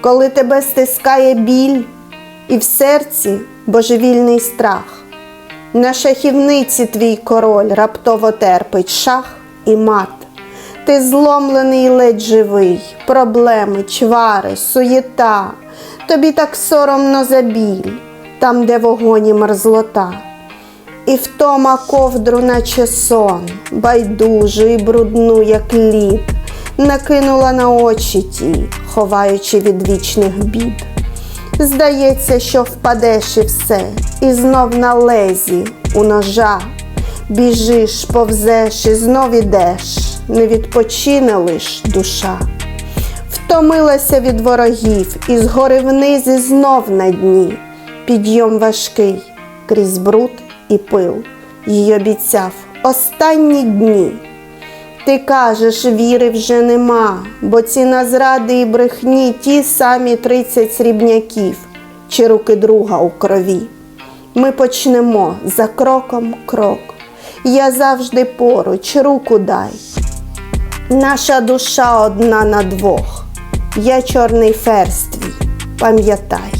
коли тебе стискає біль, і в серці божевільний страх. На шахівниці твій король раптово терпить шах і мат. Ти зломлений ледь живий, проблеми, чвари, суєта. Тобі так соромно за біль, там, де вогонь і мерзлота. І втома ковдру, наче сон, байдужу і брудну, як лід, накинула на очі ті, ховаючи від вічних бід. Здається, що впадеш і все, і знов на лезі у ножа. Біжиш, повзеш і знов ідеш, не відпочине лиш душа. Втомилася від ворогів, і згори вниз і знов на дні. Підйом важкий крізь бруд і пил, їй обіцяв останні дні. Ти кажеш, віри вже нема, бо ціна зради і брехні ті самі тридцять срібняків, чи руки друга у крові. Ми почнемо за кроком крок. Я завжди поруч, руку дай. Наша душа одна на двох. Я чорний ферзь твій, пам'ятай.